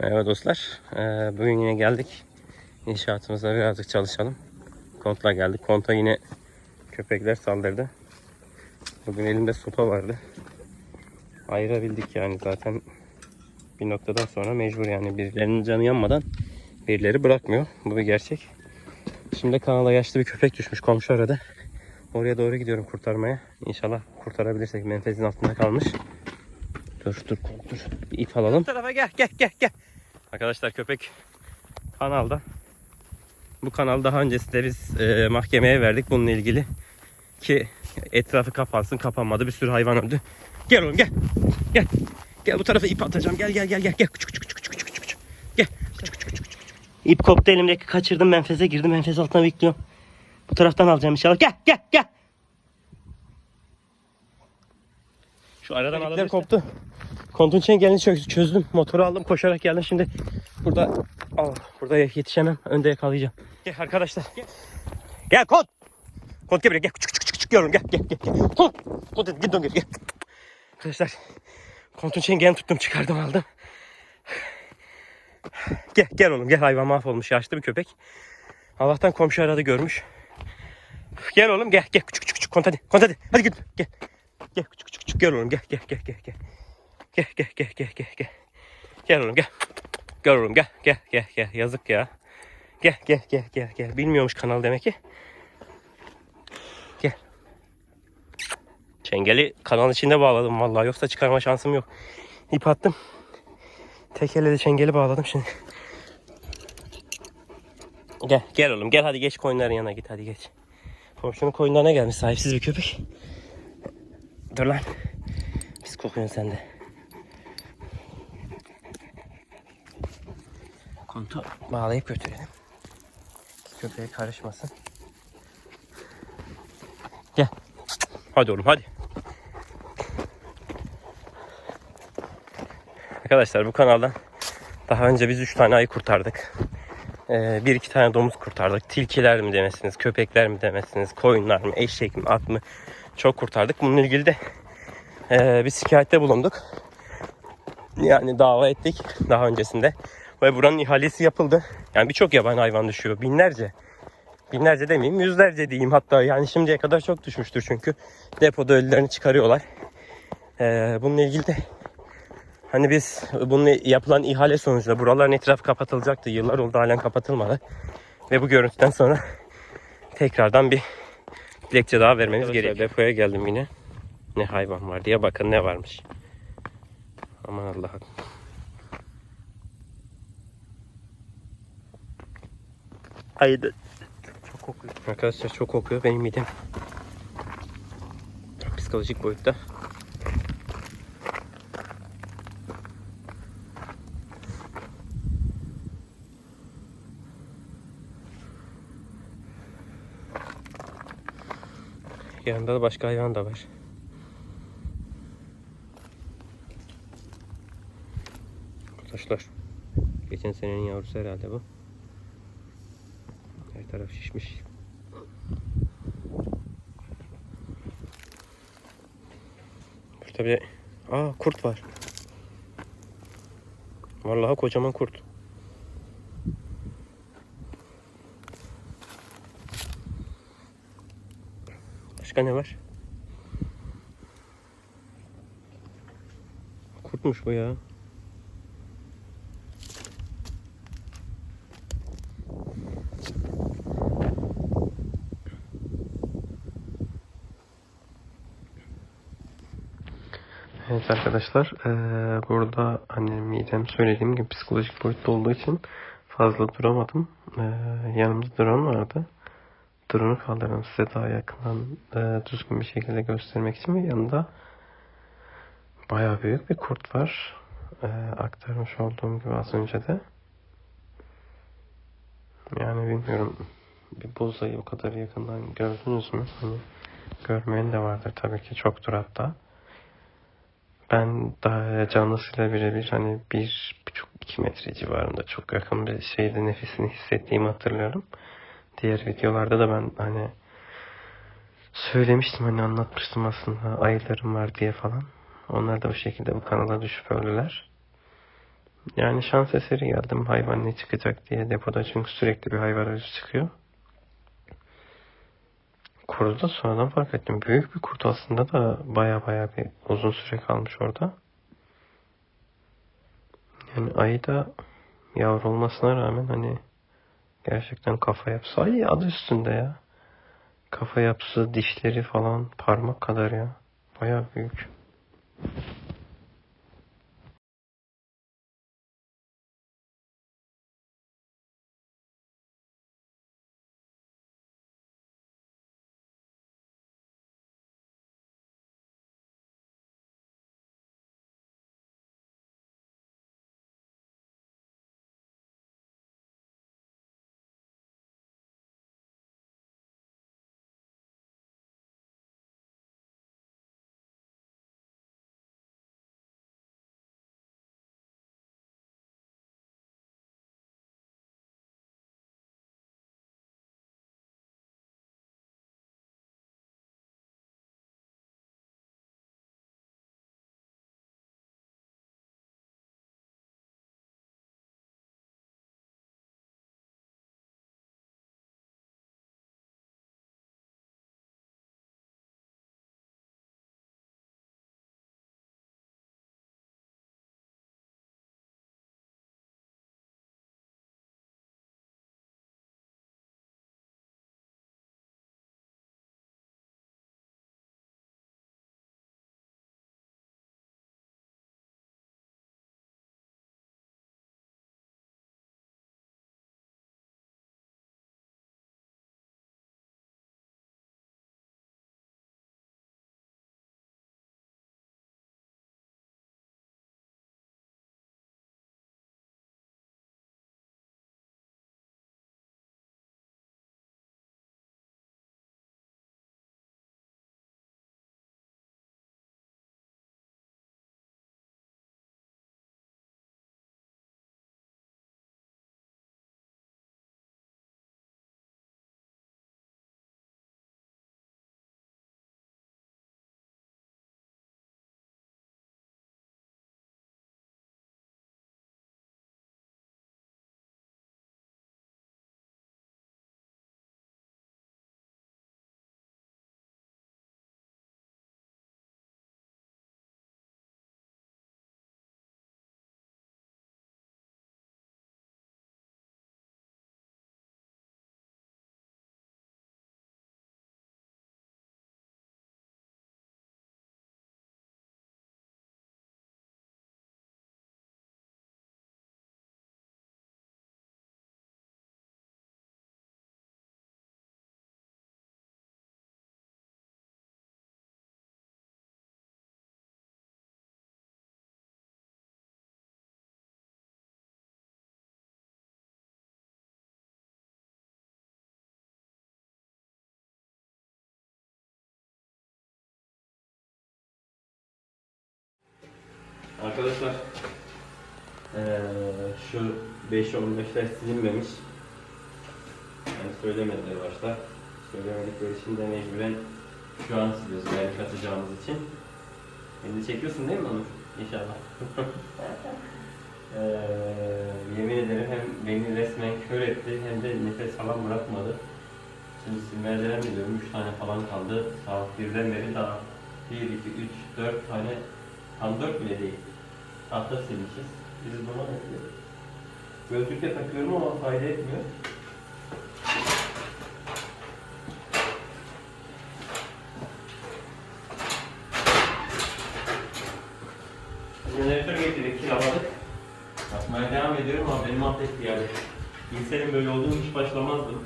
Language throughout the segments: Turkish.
Merhaba dostlar. Ee, bugün yine geldik. İnşaatımızda birazcık çalışalım. Kontla geldik. Konta yine köpekler saldırdı. Bugün elimde sopa vardı. Ayırabildik yani zaten bir noktadan sonra mecbur yani birilerinin canı yanmadan birileri bırakmıyor. Bu bir gerçek. Şimdi kanala yaşlı bir köpek düşmüş komşu arada. Oraya doğru gidiyorum kurtarmaya. İnşallah kurtarabilirsek menfezin altında kalmış. Dur dur dur. Bir ip alalım. Bu tarafa gel gel gel gel. Arkadaşlar köpek kanalda. Bu kanal daha öncesinde biz e, mahkemeye verdik bununla ilgili. Ki etrafı kapansın kapanmadı bir sürü hayvan öldü. Gel oğlum gel. Gel. Gel bu tarafa ip atacağım. Gel gel gel gel. Gel küçük küçük küçük küçük küçük. Gel. Küçük küçük küçük küçük. İp koptu elimdeki kaçırdım menfeze girdim menfez altına bekliyorum. Bu taraftan alacağım inşallah. Gel gel gel. Şu aradan alabilirsin. koptu. Kontun çengelini çö- çözdüm. Motoru aldım koşarak geldim. Şimdi burada Aa, burada yetişemem. Önde yakalayacağım. Gel arkadaşlar. Gel, gel kont. Kont gel buraya gel. Küçük küçük küçük oğlum gel gel gel. gel. Kont. Kont git dön gel. gel. Arkadaşlar kontun çengelini tuttum çıkardım aldım. Gel gel oğlum gel hayvan mahvolmuş yaşlı bir köpek. Allah'tan komşu aradı görmüş. Gel oğlum gel gel küçük küçük küçük kont hadi kont hadi hadi git gel. Gel küçük küçük küçük gel oğlum gel gel gel gel gel. Gel gel gel gel gel gel. Gel oğlum gel. Gel oğlum gel gel gel gel yazık ya. Gel gel gel gel gel. Bilmiyormuş kanal demek ki. Gel. Çengeli kanal içinde bağladım vallahi yoksa çıkarma şansım yok. İp attım. Tek elle de çengeli bağladım şimdi. Gel gel oğlum gel hadi geç koyunların yanına git hadi geç. Komşunun koyunlarına gelmiş sahipsiz bir köpek. Dur lan. Pis kokuyorsun sen Kontu bağlayıp götürelim. Köpeğe karışmasın. Gel. Hadi oğlum hadi. Arkadaşlar bu kanaldan daha önce biz 3 tane ayı kurtardık. Ee, bir iki tane domuz kurtardık. Tilkiler mi demesiniz, köpekler mi demesiniz, koyunlar mı, eşek mi, at mı çok kurtardık. Bununla ilgili de ee, bir şikayette bulunduk. Yani dava ettik daha öncesinde. Ve buranın ihalesi yapıldı. Yani birçok yabani hayvan düşüyor. Binlerce. Binlerce demeyeyim yüzlerce diyeyim hatta. Yani şimdiye kadar çok düşmüştür çünkü. Depoda ölülerini çıkarıyorlar. Ee, bununla ilgili de hani biz bununla yapılan ihale sonucunda buraların etrafı kapatılacaktı. Yıllar oldu halen kapatılmadı. Ve bu görüntüden sonra tekrardan bir dilekçe daha vermemiz gerekiyor. Depoya geldim yine ne hayvan var diye bakın ne varmış. Aman Allah'ım. Haydi. Çok kokuyor. Arkadaşlar çok kokuyor. Benim midem psikolojik boyutta. Yanında da başka hayvan da var. Arkadaşlar geçen senenin yavrusu herhalde bu. Taraf şişmiş. Burada bir Aa kurt var. Vallahi kocaman kurt. Başka ne var? Kurtmuş bu ya. Evet arkadaşlar burada hani midem söylediğim gibi psikolojik boyutta olduğu için fazla duramadım. Eee, yanımda drone vardı. Drone'u kaldırdım size daha yakından düzgün bir şekilde göstermek için ve yanında bayağı büyük bir kurt var. Aktarmış olduğum gibi az önce de. Yani bilmiyorum bir bozayı o kadar yakından gördünüz mü? Hani görmeyen de vardır tabii ki çoktur hatta. Ben daha canlısıyla birebir hani bir buçuk iki metre civarında çok yakın bir şeyde nefesini hissettiğimi hatırlıyorum. Diğer videolarda da ben hani söylemiştim hani anlatmıştım aslında ayılarım var diye falan. Onlar da bu şekilde bu kanala düşüp öldüler. Yani şans eseri geldim hayvan ne çıkacak diye depoda çünkü sürekli bir hayvan aracı çıkıyor. Kurdu da sonradan fark ettim. Büyük bir kurt aslında da baya baya bir uzun süre kalmış orada. Yani ayı da yavru olmasına rağmen hani gerçekten kafa yapısı. Ay adı üstünde ya. Kafa yapısı, dişleri falan parmak kadar ya. Baya büyük. Arkadaşlar eee, şu 5'e 15'ler silinmemiş. Yani söylemediler başta. Söylemedikleri için de mecburen şu an siliyoruz belki atacağımız için. Beni çekiyorsun değil mi Onur? İnşallah. Eee yemin ederim hem beni resmen kör etti hem de nefes falan bırakmadı. Şimdi silmeye devam ediyorum. 3 tane falan kaldı. Saat 1'den beri daha 1, 2, 3, 4 tane tam 4 bile değil. Tahta silmişiz. Biz buna bekliyoruz. Gözlük de takıyorum ama fayda etmiyor. Jeneratör getirdik, kiraladık. Yapmaya devam ediyorum ama benim mahvetti yani. Bilseydim böyle olduğunu hiç başlamazdım.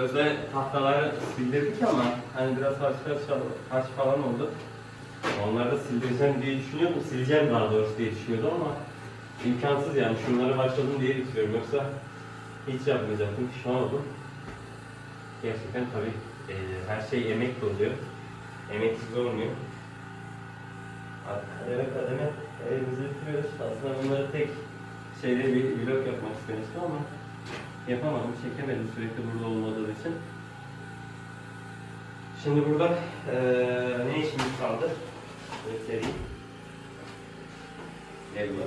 Sözde tahtaları sildirdik ama hani biraz harç, harç falan oldu. Onları da sildireceğim diye düşünüyordum. Sileceğim daha doğrusu diye düşünüyordum ama imkansız yani. Şunları başladım diye bitiriyorum. Yoksa hiç yapmayacaktım. Pişman oldum. Gerçekten tabii e, her şey emek de oluyor. Emeksiz olmuyor. Kademe kademe elimizi bitiriyoruz. Aslında bunları tek şeyde bir vlog yapmak istemiştim ama yapamadım, çekemedim sürekli burada olmadığı için. Şimdi burada eee ne işimiz kaldı? Göstereyim. Bak.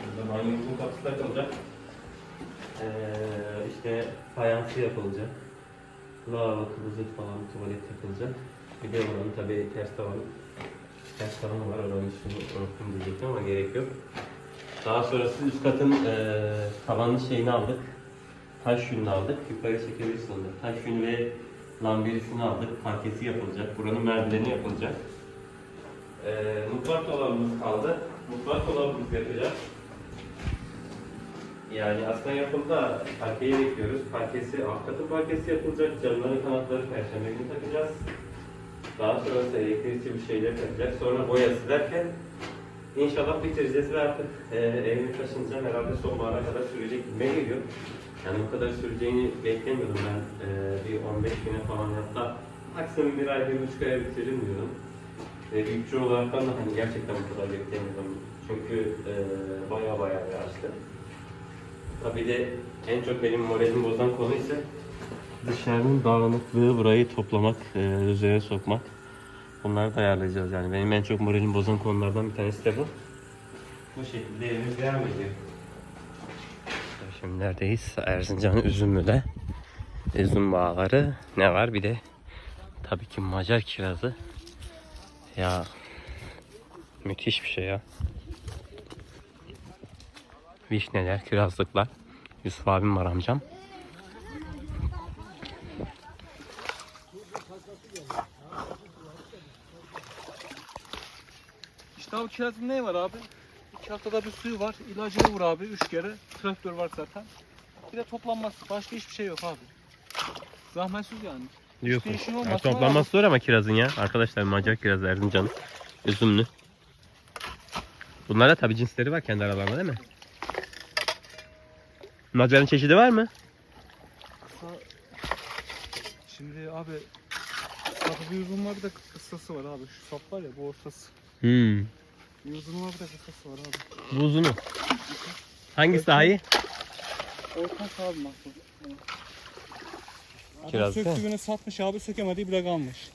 Burada banyomuzun kapısı takılacak. Eee işte fayansı yapılacak. Lavabo, klozet falan, tuvalet takılacak. Bir de oranın tabii ters tavanı. Ters tavanı var, oranın üstünü unuttum diyecektim ama gerek yok. Daha sonrası üst katın eee tavanın şeyini aldık. Taş yününü aldık. Yukarı çekebilirsin onu. Taş yünü ve lamberisini aldık. Parkesi yapılacak. Buranın merdiveni yapılacak. Eee mutfak dolabımız kaldı. Mutfak dolabımızı yapacağız. Yani aslında yapıldı. Parkeyi bekliyoruz. Parkesi, alt katı parkesi yapılacak. Camların kanatları perşembe günü takacağız. Daha sonrası elektrikçi bir şeyler takacak. Sonra boyası derken İnşallah bitireceğiz ve artık e, evime taşınacağım. Herhalde sonbahara kadar sürecek gibi geliyor. Yani bu kadar süreceğini beklemiyordum ben. E, bir 15 güne falan hatta maksimum bir ay, bir buçuk aya bitiririm diyordum. Ve bütçe olarak da hani gerçekten bu kadar beklemiyordum. Çünkü e, baya baya yaşlı. Tabii de en çok benim moralimi bozan konu ise dışarının dağınıklığı burayı toplamak, e, üzerine sokmak. Bunları da ayarlayacağız yani. Benim en çok moralimi bozan konulardan bir tanesi de bu. Bu şekilde evimiz devam ediyor. Şimdi neredeyiz? Erzincan Üzümlü'de. Üzüm bağları. Ne var? Bir de tabii ki Macar kirazı. Ya müthiş bir şey ya. Vişneler, kirazlıklar. Yusuf abim var amcam. İşte abi kirazın ne var abi? İki haftada bir suyu var. ilacını vur abi üç kere. Traktör var zaten. Bir de toplanması. Başka hiçbir şey yok abi. Zahmetsiz yani. Değişim Ya, olmaz. toplanması zor ama kirazın ya. Arkadaşlar Macar kirazı Erzincan. Üzümlü. Bunlarda tabi cinsleri var kendi aralarında değil mi? Macar'ın çeşidi var mı? Kısa... Şimdi abi Sapı bir uzun var bir de kısası var abi. Şu sap var ya bu ortası. Hmm. Uzun var bir de kısası var abi. Bu uzunu. Hangisi daha iyi? Ortası abi mahsul. Adam Kiraz söktü mi? beni satmış abi sökemediği bile kalmış.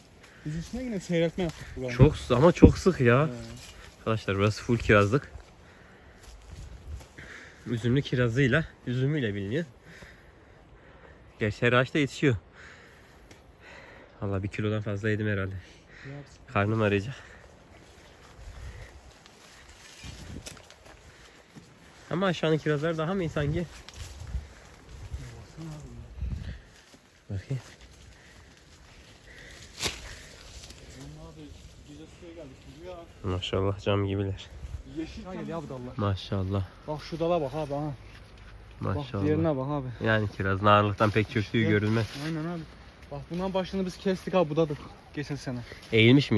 Biz içine yine seyretme yaptık buranın. Çok ama çok sık ya. Arkadaşlar burası full kirazlık. Üzümlü kirazıyla, üzümüyle biliniyor. Gerçi her ağaçta yetişiyor. Valla bir kilodan fazla yedim herhalde. Karnım arayacak. Ama aşağının kirazlar daha mı iyi sanki? Bakayım. Maşallah cam gibiler. Yeşil hayır ya bu dallar. Maşallah. Bak şu dala bak abi ha. Bak Maşallah. diğerine bak abi. Yani kirazın ağırlıktan pek çöktüğü Evet. görülmez. Aynen abi. Bak bundan başını biz kestik abi budadık geçen sene. Eğilmiş miydi?